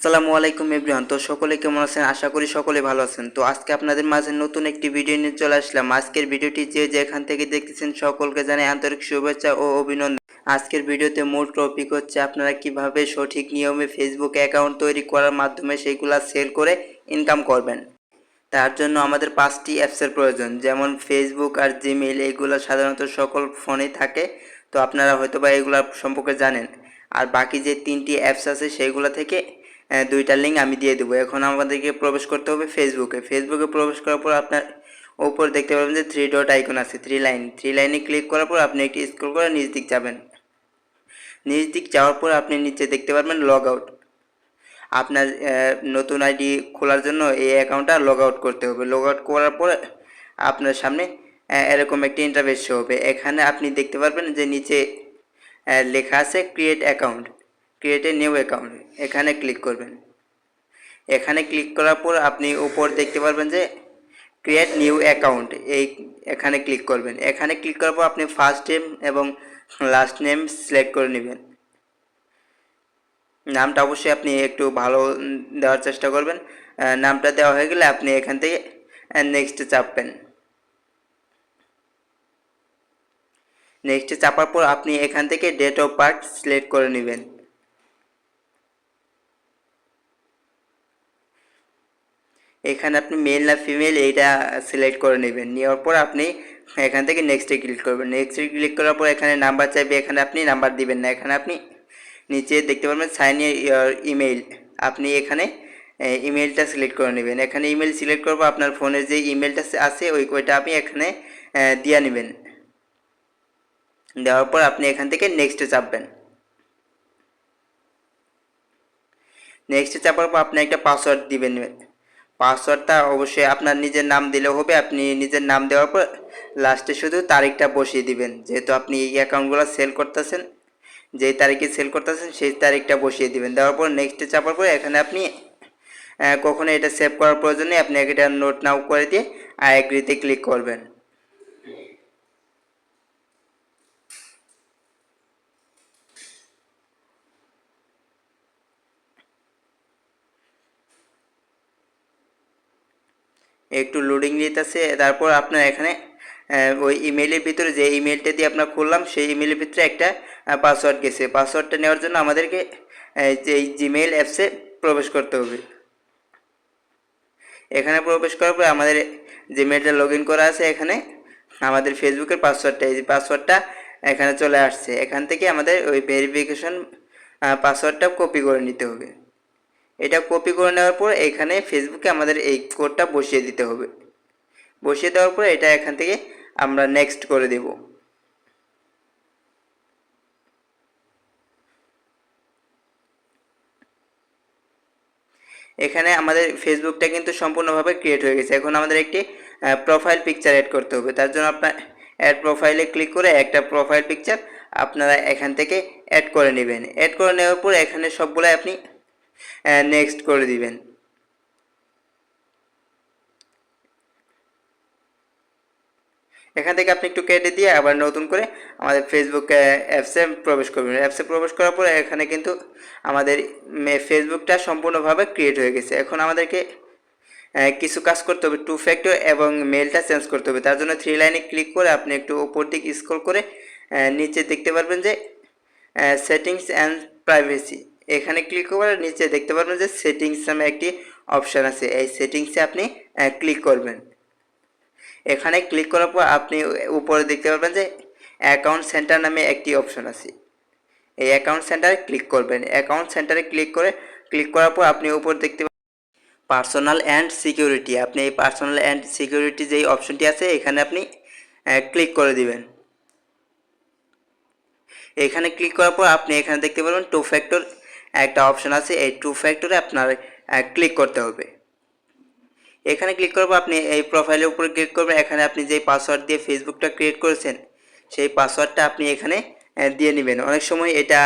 আসসালামু আলাইকুম এভরিওয়ান। তো সকলে কেমন আছেন? আশা করি সকলে ভালো আছেন। তো আজকে আপনাদের মাঝে নতুন একটি ভিডিও নিয়ে চলে আসলাম। আজকের ভিডিওটি যে যেখান থেকে দেখতেছেন সকলকে জানাই আন্তরিক শুভেচ্ছা ও অভিনন্দন। আজকের ভিডিওতে মূল টপিক হচ্ছে আপনারা কীভাবে সঠিক নিয়মে ফেসবুক অ্যাকাউন্ট তৈরি করার মাধ্যমে সেইগুলা সেল করে ইনকাম করবেন। তার জন্য আমাদের পাঁচটি অ্যাপসের প্রয়োজন। যেমন ফেসবুক আর জিমেইল এগুলো সাধারণত সকল ফোনেই থাকে। তো আপনারা হয়তো বা এগুলো সম্পর্কে জানেন। আর বাকি যে তিনটি অ্যাপস আছে সেইগুলো থেকে দুইটা লিঙ্ক আমি দিয়ে দেবো। এখন আমাদেরকে প্রবেশ করতে হবে ফেসবুকে ফেসবুকে প্রবেশ করার পর আপনার ওপর দেখতে পাবেন যে থ্রি ডট আইকন আছে থ্রি লাইন থ্রি লাইনে ক্লিক করার পর আপনি একটি স্ক্রল করে নিচ দিক যাবেন। নিচ দিক যাওয়ার পর আপনি নিচে দেখতে পারবেন লগ আউট আপনার নতুন আইডি খোলার জন্য এই অ্যাকাউন্টটা লগ আউট করতে হবে। লগ আউট করার পর আপনার সামনে এরকম একটি ইন্টারভেস হবে। এখানে আপনি দেখতে পারবেন যে নিচে লেখা আছে create account create a new account এখানে ক্লিক করবেন। এখানে ক্লিক করার পর আপনি উপর দেখতে পারবেন যে ক্রিয়েট নিউ অ্যাকাউন্ট এই এখানে ক্লিক করবেন। এখানে ক্লিক করার পর আপনি ফার্স্ট নেম এবং লাস্ট নেম সিলেক্ট করে নেবেন। নামটা অবশ্যই আপনি একটু ভালো দেওয়ার চেষ্টা করবেন। নামটা দেওয়া হয়ে গেলে আপনি এখান থেকে নেক্সটে চাপবেন। নেক্সটে চাপার পর আপনি এখান থেকে ডেট অফ বার্থ সিলেক্ট করে নেবেন। এখানে আপনি মেল না ফিমেল এইটা সিলেক্ট করে নেবেন। নেওয়ার পর আপনি এখান থেকে নেক্সটে ক্লিক করবেন। নেক্সটে ক্লিক করার পর এখানে নাম্বার চাইবে, এখানে আপনি নাম্বার দিবেন না। এখানে আপনি নিচে দেখতে পারবেন সাইন ইয়ার ইমেইল আপনি এখানে ইমেলটা সিলেক্ট করে নেবেন। এখানে ইমেল সিলেক্ট করব আপনার ফোনে যে ইমেলটা আছে, ওই, ওইটা আপনি এখানে দিয়ে নেবেন। দেওয়ার পর আপনি এখান থেকে নেক্সটে চাপবেন। নেক্সটে চাপার পর আপনি একটা পাসওয়ার্ড দিবেন। পাসওয়ার্ডটা অবশ্যই আপনার নিজের নাম দিলে হবে, আপনি নিজের নাম দেওয়ার পর লাস্টে শুধু তারিখটা বসিয়ে দিবেন। যেহেতু আপনি এই অ্যাকাউন্টগুলো সেল করতেছেন, যেই তারিখে সেল করতেছেন, সেই তারিখটা বসিয়ে দিবেন। দেওয়ার পর নেক্সটে চাপার পর এখানে আপনি কখনো এটা সেভ করার প্রয়োজন নেই, আপনি এটা নোট নাও করে দিয়ে আই এগ্রিতে ক্লিক করবেন। একটু লোডিং নিতেছে, তারপর আপনার এখানে ওই ইমেলের ভিতরে যে ইমেলটা দিয়ে আপনার খুললাম, সেই ইমেলের ভিতরে একটা পাসওয়ার্ড গেছে। পাসওয়ার্ডটা নেওয়ার জন্য আমাদেরকে যে জিমেইল অ্যাপসে প্রবেশ করতে হবে। এখানে প্রবেশ করার পর আমাদের জিমেলটা লগ ইন করা আছে এখানে। আমাদের ফেসবুকের পাসওয়ার্ডটা এই যে পাসওয়ার্ডটা এখানে চলে আসছে। এখান থেকে আমাদের ওই ভেরিফিকেশন পাসওয়ার্ডটা কপি করে নিতে হবে। এটা কপি করে নেওয়ার পর এখানে ফেসবুকে আমাদের এই কোডটা বসিয়ে দিতে হবে। বসিয়ে দেওয়ার পর এটা এখান থেকে আমরা নেক্সট করে দেব। এখানে আমাদের ফেসবুকটা কিন্তু সম্পূর্ণভাবে ক্রিয়েট হয়ে গেছে। এখন আমাদের একটি প্রোফাইল পিকচার অ্যাড করতে হবে। তার জন্য আপনার অ্যাড প্রোফাইলে ক্লিক করে একটা প্রোফাইল পিকচার আপনারা এখান থেকে অ্যাড করে নেবেন। অ্যাড করে নেওয়ার পর এখানে সবগুলো আপনি নেক্সট করে দিবেন। এখান থেকে আপনি একটু কেটে দিয়ে আবার নতুন করে আমাদের ফেসবুক অ্যাপসে প্রবেশ করবেন। অ্যাপসে প্রবেশ করার পরে এখানে কিন্তু আমাদের ফেসবুকটা সম্পূর্ণভাবে ক্রিয়েট হয়ে গেছে। এখন আমাদেরকে কিছু কাজ করতে হবে। টু ফ্যাক্টর এবং মেলটা চেঞ্জ করতে হবে। তার জন্য থ্রি লাইনে ক্লিক করে আপনি একটু উপর দিকে স্ক্রল করে নিচে দেখতে পারবেন যে সেটিংস অ্যান্ড প্রাইভেসি এখানে ক্লিক করে নিচে দেখতে পারবেন যে সেটিংস নামে একটি অপশান আছে। এই সেটিংসে আপনি ক্লিক করবেন। এখানে ক্লিক করার পর আপনি উপরে দেখতে পারবেন যে অ্যাকাউন্ট সেন্টার নামে একটি অপশন আছে। এই অ্যাকাউন্ট সেন্টারে ক্লিক করবেন। অ্যাকাউন্ট সেন্টারে ক্লিক করে ক্লিক করার পর আপনি উপর দেখতে পার্সোনাল অ্যান্ড সিকিউরিটি আপনি এই পার্সোনাল অ্যান্ড সিকিউরিটি যেই অপশনটি আছে, এখানে আপনি ক্লিক করে দিবেন। এখানে ক্লিক করার পর আপনি এখানে দেখতে পারবেন টু ফ্যাক্টর একটা অপশন আছে, এই টু ফ্যাক্টরে আপনার ক্লিক করতে হবে। এখানে ক্লিক করব আপনি এই প্রোফাইলের উপরে ক্লিক করবেন। এখানে আপনি যে পাসওয়ার্ড দিয়ে ফেসবুকটা ক্রিয়েট করেছেন, সেই পাসওয়ার্ডটা আপনি এখানে দিয়ে নেবেন। অনেক সময় এটা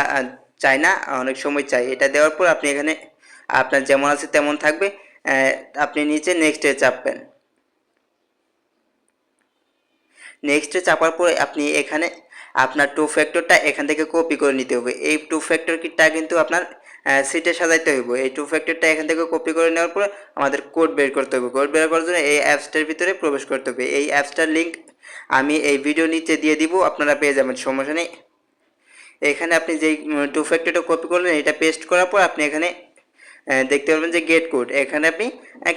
চায় না, অনেক সময় চাই এটা দেওয়ার পর আপনি এখানে, আপনার যেমন আছে তেমন থাকবে আপনি নিচে নেক্সটে চাপবেন। নেক্সটে চাপার পরে আপনি এখানে আপনার টু ফ্যাক্টরটা এখান থেকে কপি করে নিতে হবে। এই টু ফ্যাক্টর কিটটা কিন্তু আপনার সিটে সাজাইতে হইব। এই টু ফ্যাক্টরটা এখান থেকে কপি করে নেওয়ার পর আমাদের কোড বের করতে হবে কোড বের করার জন্য এই অ্যাপসটার ভিতরে প্রবেশ করতে হবে। এই অ্যাপসটার লিঙ্ক আমি এই ভিডিও নিচে দিয়ে দিব, আপনারা পেয়ে যাবেন, সমস্যা নেই। এখানে আপনি যেই টু ফ্যাক্টরটা কপি করলেন, এটা পেস্ট করার পর আপনি এখানে দেখতে পারবেন যে গেট কোড এখানে আপনি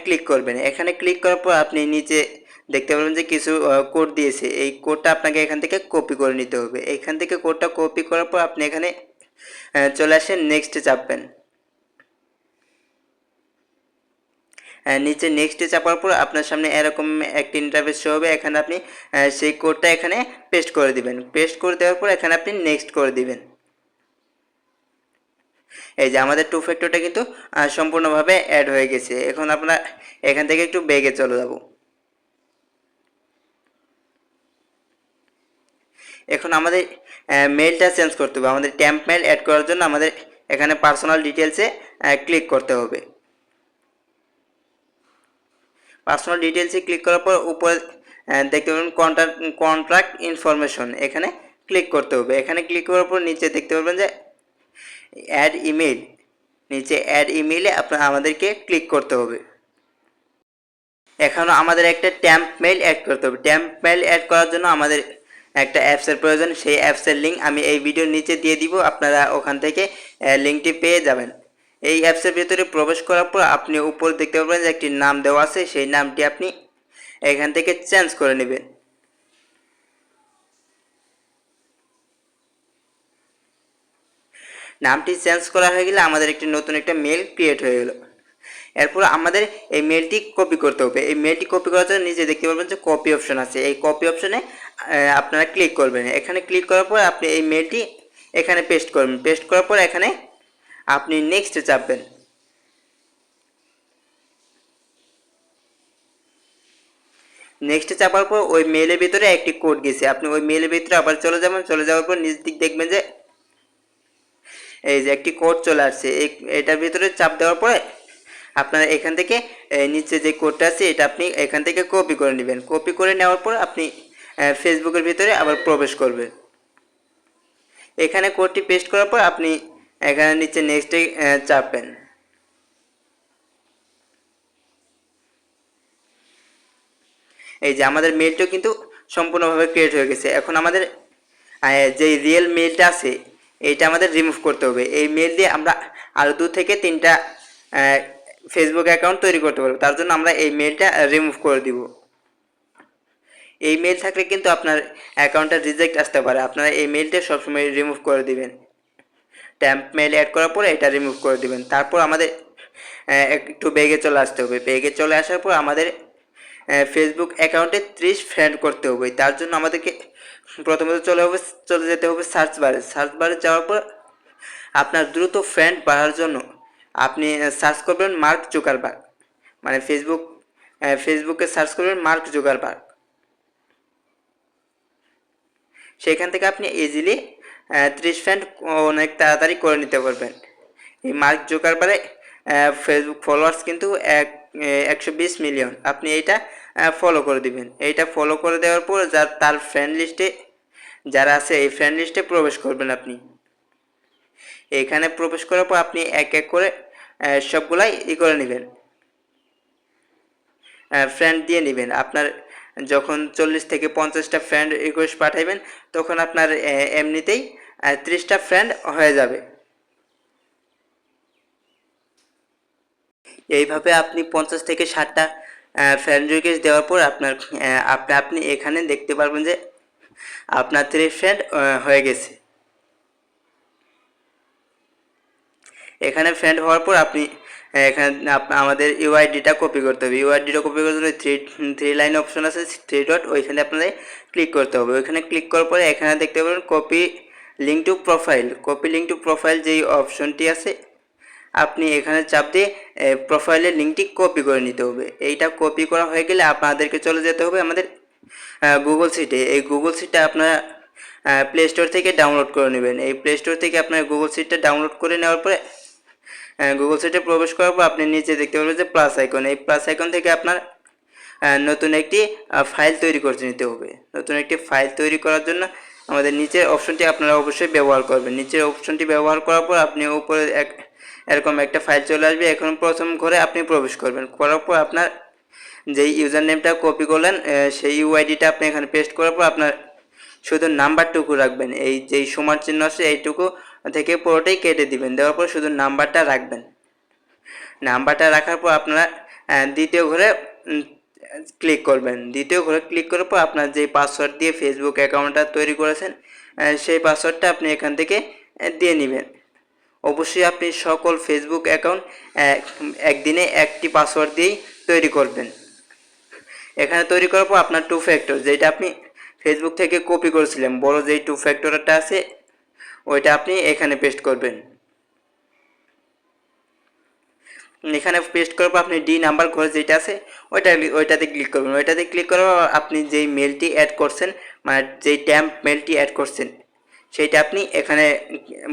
ক্লিক করবেন। এখানে ক্লিক করার পর আপনি নিচে দেখতে পারবেন যে কিছু কোড দিয়েছে। এই কোডটা আপনাকে এখান থেকে কপি করে নিতে হবে। এখান থেকে কোডটা কপি করার পর আপনি এখানে চলে আসেন নেক্সটে চাপবেন। নিচে নেক্সটে চাপার পর আপনার সামনে এরকম একটি ইন্টারফেস শো হবে। এখানে আপনি সেই কোডটা এখানে পেস্ট করে দিবেন। পেস্ট করে দেওয়ার পর এখানে আপনি নেক্সট করে দিবেন। এই যে আমাদের টু ফ্যাক্টরটা কিন্তু সম্পূর্ণভাবে অ্যাড হয়ে গেছে। এখন আমরা এখান থেকে একটু বেগে চলে যাব। এখন আমাদের মেলটা চেঞ্জ করতে হবে। আমাদের ট্যাম্প মেল অ্যাড করার জন্য আমাদের এখানে পার্সোনাল ডিটেলসে ক্লিক করতে হবে। পার্সোনাল ডিটেলসে ক্লিক করার পর উপরে দেখতে পাবেন কন্ট্রাক্ট কন্ট্রাক্ট ইনফরমেশন এখানে ক্লিক করতে হবে। এখানে ক্লিক করার পর নিচে দেখতে পারবেন যে অ্যাড ইমেল নিচে অ্যাড ইমেইলে আপনার, আমাদেরকে ক্লিক করতে হবে। এখন আমাদের একটা ট্যাম্প মেল অ্যাড করতে হবে। ট্যাম্প মেল অ্যাড করার জন্য আমাদের একটা অ্যাপসের প্রয়োজন, সেই অ্যাপসের লিঙ্ক আমি এই ভিডিওর নিচে দিয়ে দিব, আপনারা ওখান থেকে লিঙ্কটি পেয়ে যাবেন। এই অ্যাপসের ভিতরে প্রবেশ করার পর আপনি উপর দেখতে পাবেন যে একটি নাম দেওয়া আছে, সেই নামটি আপনি এখান থেকে চেঞ্জ করে নেবেন। নামটি চেঞ্জ করা হয়ে গেলে আমাদের একটি নতুন একটা মেল ক্রিয়েট হয়ে গেল। এরপর আমাদের এই মেলটি কপি করতে হবে। এই মেলটি কপি করার জন্য নিচে দেখতে পারবেন যে কপি অপশন আছে। এই কপি অপশনে আপনারা ক্লিক করবেন। এখানে ক্লিক করার পর আপনি এই মেলটি এখানে পেস্ট করবেন। পেস্ট করার পর এখানে আপনি নেক্সটে চাপবেন। নেক্সটে চাপার পর ওই মেলের ভিতরে একটি কোড গেছে। আপনি ওই মেলের ভিতরে আবার চলে যাবেন। চলে যাওয়ার পর নিচ দিক দেখবেন যে, এই যে একটি কোড চলে আসছে। এটার ভিতরে চাপ দেওয়ার পরে আপনারা এখান থেকে নিচে যে কোডটা আছে, এটা আপনি এখান থেকে কপি করে নেবেন। কপি করে নেওয়ার পর আপনি ফেসবুকের ভিতরে আবার প্রবেশ করবেন এখানে কোডটি পেস্ট করার পর আপনি এখানে নিচে নেক্সটে চাপবেন। এই যে আমাদের মেলটাও কিন্তু সম্পূর্ণভাবে ক্রিয়েট হয়ে গেছে। এখন আমাদের যে রিয়েল মেলটা আছে, এইটা আমাদের রিমুভ করতে হবে। এই মেল দিয়ে আমরা আরও দু থেকে তিনটা ফেসবুক অ্যাকাউন্ট তৈরি করতে পারব। তার জন্য আমরা এই মেলটা রিমুভ করে দিব। এই মেল থাকলে কিন্তু আপনার অ্যাকাউন্টটা রিজেক্ট আসতে পারে। আপনারা এই মেলটা সবসময় রিমুভ করে দিবেন। ট্যাম্প মেল অ্যাড করার পরে এটা রিমুভ করে দিবেন। তারপর আমাদের একটু বেগে চলে আসতে হবে। বেগে চলে আসার পর আমাদের ফেসবুক অ্যাকাউন্টে ত্রিশ ফ্রেন্ড করতে হবে। তার জন্য আমাদেরকে প্রথমত চলে হবে, চলে যেতে হবে সার্চ বারে সার্চ বারে যাওয়ার পর আপনার দ্রুত ফ্রেন্ড বাড়ার জন্য আপনি সার্চ করবেন মার্ক জুকারবার্গ। মানে ফেসবুক ফেসবুকে সার্চ করবেন মার্ক জুকারবার্গ। সেখান থেকে আপনি ইজিলি ত্রিশ ফ্রেন্ড অনেক তাড়াতাড়ি করে নিতে পারবেন। এই মার্ক জোকারবারে ফেসবুক ফলোয়ার্স কিন্তু এক একশো বিশ মিলিয়ন আপনি এইটা ফলো করে দিবেন। এইটা ফলো করে দেওয়ার পর যার, তার ফ্রেন্ড লিস্টে যারা আছে, এই ফ্রেন্ড লিস্টে প্রবেশ করবেন আপনি। এখানে প্রবেশ করার পর আপনি এক এক করে সবগুলাই ই করে নেবেন। ফ্রেন্ড দিয়ে নেবেন। আপনার যখন চল্লিশ থেকে পঞ্চাশটা ফ্রেন্ড রিকোয়েস্ট পাঠাইবেন, তখন আপনার এমনিতেই ত্রিশটা ফ্রেন্ড হয়ে যাবে। এইভাবে আপনি পঞ্চাশ থেকে ষাটটা ফ্রেন্ড রিকোয়েস্ট দেওয়ার পর আপনার আপনি আপনি এখানে দেখতে পারবেন যে আপনার ত্রিশ ফ্রেন্ড হয়ে গেছে। এখানে ফ্রেন্ড হওয়ার পর আপনি এখানে আমাদের ইউআইডিটা কপি করতে হবে। ইউআইডিটা কপি করতে হলে থ্রি থ্রি লাইন অপশন আছে থ্রি ডট ওইখানে আপনাদের ক্লিক করতে হবে। ওইখানে ক্লিক করার পরে এখানে দেখতে পাবেন copy link to profile copy link to profile যেই অপশনটি আছে, আপনি এখানে চাপ দিয়ে প্রোফাইলের লিঙ্কটি কপি করে নিতে হবে। এইটা কপি করা হয়ে গেলে আপনাদেরকে চলে যেতে হবে আমাদের গুগল সিটে এই গুগল সিটটা আপনারা প্লে স্টোর থেকে ডাউনলোড করে নেবেন। এই প্লে স্টোর থেকে আপনার গুগল সিটটা ডাউনলোড করে নেওয়ার পরে গুগল সিটে প্রবেশ করার পর আপনি নিচে দেখতে পাবেন যে প্লাস আইকন এই প্লাস আইকন থেকে আপনার নতুন একটি ফাইল তৈরি করতে নিতে হবে। নতুন একটি ফাইল তৈরি করার জন্য আমাদের নিচের অপশনটি আপনারা অবশ্যই ব্যবহার করবেন। নিচের অপশনটি ব্যবহার করার পর আপনি উপরে এক, এরকম একটা ফাইল চলে আসবে। এখন প্রথম ঘরে আপনি প্রবেশ করবেন। করার পর আপনার যেই ইউজার নেমটা কপি করলেন সেই ইউআইডিটা আপনি এখানে পেস্ট করার পর আপনার শুধু নাম্বারটুকু রাখবেন। এই যেই সমান চিহ্ন আছে, এইটুকু থেকে পুরোটাই কেটে দিবেন। দেওয়ার পর শুধু নাম্বারটা রাখবেন। নাম্বারটা রাখার পর আপনারা দ্বিতীয় ঘরে ক্লিক করবেন। দ্বিতীয় ঘরে ক্লিক করার পর আপনার যে পাসওয়ার্ড দিয়ে ফেসবুক অ্যাকাউন্টটা তৈরি করেছেন সেই পাসওয়ার্ডটা আপনি এখান থেকে দিয়ে নেবেন। অবশ্যই আপনি সকল ফেসবুক অ্যাকাউন্ট একদিনে একটি পাসওয়ার্ড দিয়েই তৈরি করবেন। এখানে তৈরি করার পর আপনার টু ফ্যাক্টর যেটা আপনি ফেসবুক থেকে কপি করেছিলেন, বড় যেই টু ফ্যাক্টরটা আছে ওইটা আপনি এখানে পেস্ট করবেন। এখানে পেস্ট করার পর আপনি ডি নাম্বার ঘরে যেটা আছে, ওইটা ওইটাতে ক্লিক করবেন। ওইটাতে ক্লিক করার পর আপনি যেই মেলটি অ্যাড করছেন মানে যেই ট্যাম্প মেলটি অ্যাড করছেন, সেইটা আপনি এখানে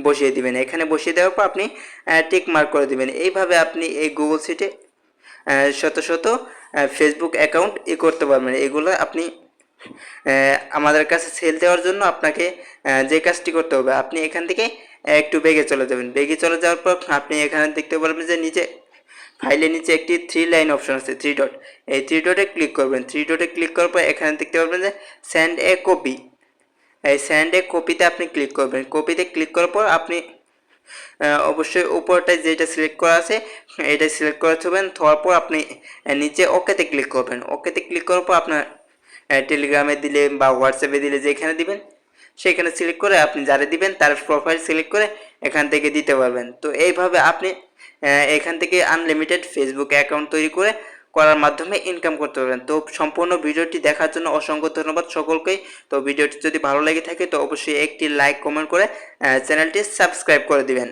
বসিয়ে দিবেন। এখানে বসিয়ে দেওয়ার পর আপনি টিক মার্ক করে দিবেন। এইভাবে আপনি এই গুগল সিটে শত শত ফেসবুক অ্যাকাউন্ট ই করতে পারবেন। এগুলো আপনি আমাদের কাছে সেল দেওয়ার জন্য আপনাকে যে কাজটি করতে হবে, আপনি এখান থেকে একটু বেগে চলে যাবেন। বেগে চলে যাওয়ার পর আপনি এখানে দেখতে পারবেন যে নিচে ফাইলের নিচে একটি থ্রি লাইন অপশন আছে থ্রি ডট এই থ্রি ডটে ক্লিক করবেন। থ্রি ডটে ক্লিক করার পর এখানে দেখতে পারবেন যে স্যান্ড এ কপি এই স্যান্ড এ কপিতে আপনি ক্লিক করবেন। কপিতে ক্লিক করার পর আপনি অবশ্যই উপরটায় যেটা সিলেক্ট করা আছে এটা সিলেক্ট করে থাকবেন থাকার পর আপনি নিচে ওকেতে ক্লিক করবেন। ওকেতে ক্লিক করার পর আপনার টেলিগ্রামে দিলে বা হোয়াটসঅ্যাপে দিলে যেখানে দিবেন, সেখানে সিলেক্ট করে আপনি যারা দিবেন, তার প্রোফাইল সিলেক্ট করে এখান থেকে দিতে পারবেন। তো এইভাবে আপনি এখান থেকে আনলিমিটেড ফেসবুক অ্যাকাউন্ট তৈরি করে করার মাধ্যমে ইনকাম করতে পারবেন। তো সম্পূর্ণ ভিডিওটি দেখার জন্য অসংখ্য ধন্যবাদ সকলকেই তো ভিডিওটি যদি ভালো লেগে থাকে, তো অবশ্যই একটি লাইক কমেন্ট করে চ্যানেলটি সাবস্ক্রাইব করে দিবেন।